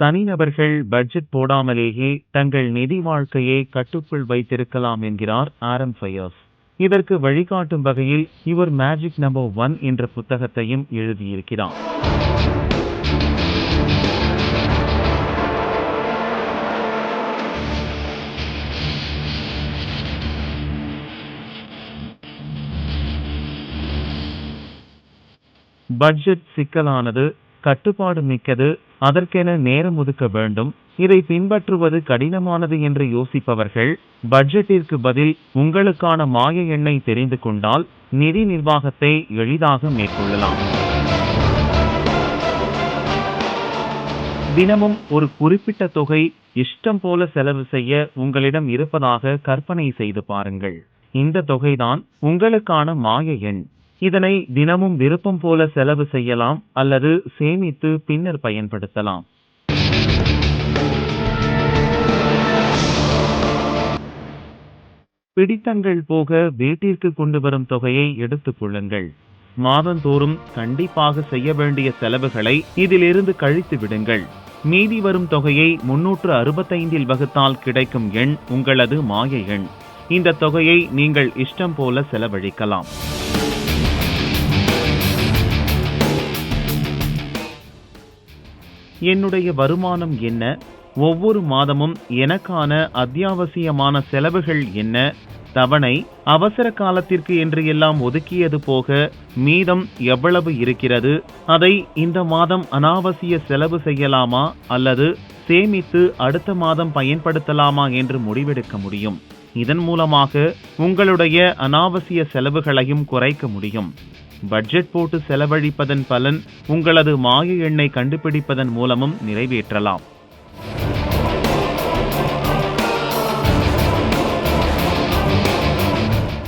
தனிநபர்கள் பட்ஜெட் போடாமலேயே தங்கள் நிதி வாழ்க்கையை கட்டுக்குள் வைத்திருக்கலாம் என்கிறார் ஆரம் ஃபயர்ஸ் இதற்கு வழிகாட்டும் வகையில் இவர் மேஜிக் நம்பர் ஒன் என்ற புத்தகத்தையும் எழுதியிருக்கிறார். பட்ஜெட் சிக்கலானது கட்டுப்பாடு மிக்கது அதற்கென நேரம் ஒதுக்க வேண்டும். இதை பின்பற்றுவது கடினமானது என்று யோசிப்பவர்கள் பட்ஜெட்டிற்கு பதில் உங்களுக்கான மாய எண்ணை தெரிந்து கொண்டால் நிதி நிர்வாகத்தை எளிதாக மேற்கொள்ளலாம். தினமும் ஒரு குறிப்பிட்ட தொகை இஷ்டம் போல செலவு செய்ய உங்களிடம் இருப்பதாக கற்பனை செய்து பாருங்கள். இந்த தொகைதான் உங்களுக்கான மாய எண். இதனை தினமும் விருப்பம் போல செலவு செய்யலாம் அல்லது சேமித்து பின்னர் பயன்படுத்தலாம். பிடித்தங்கள் போக வீட்டிற்கு கொண்டு வரும் தொகையை எடுத்துக் கொள்ளுங்கள். மாதந்தோறும் கண்டிப்பாக செய்ய வேண்டிய செலவுகளை இதிலிருந்து கழித்து விடுங்கள். மீதி வரும் தொகையை முன்னூற்று அறுபத்தைந்தில் வகுத்தால் கிடைக்கும் எண் உங்களது மாய எண். இந்த தொகையை நீங்கள் இஷ்டம் போல செலவழிக்கலாம். என்னுடைய வருமானம் என்ன? ஒவ்வொரு மாதமும் எனக்கான அத்தியாவசியமான செலவுகள் என்ன? தவணை அவசர காலத்திற்கு என்று எல்லாம் ஒதுக்கியது போக மீதம் எவ்வளவு இருக்கிறது? அதை இந்த மாதம் அனாவசிய செலவு செய்யலாமா? அல்லது சேமித்து அடுத்த மாதம் பயன்படுத்தலாமா என்று முடிவெடுக்க முடியும். இதன் மூலமாக உங்களுடைய அனாவசிய செலவுகளையும் குறைக்க முடியும். பட்ஜெட் போட்டு செலவழிப்பதன் பலன் உங்களது மாய எண்ணை கண்டுபிடிப்பதன் மூலமும் நிறைவேற்றலாம்.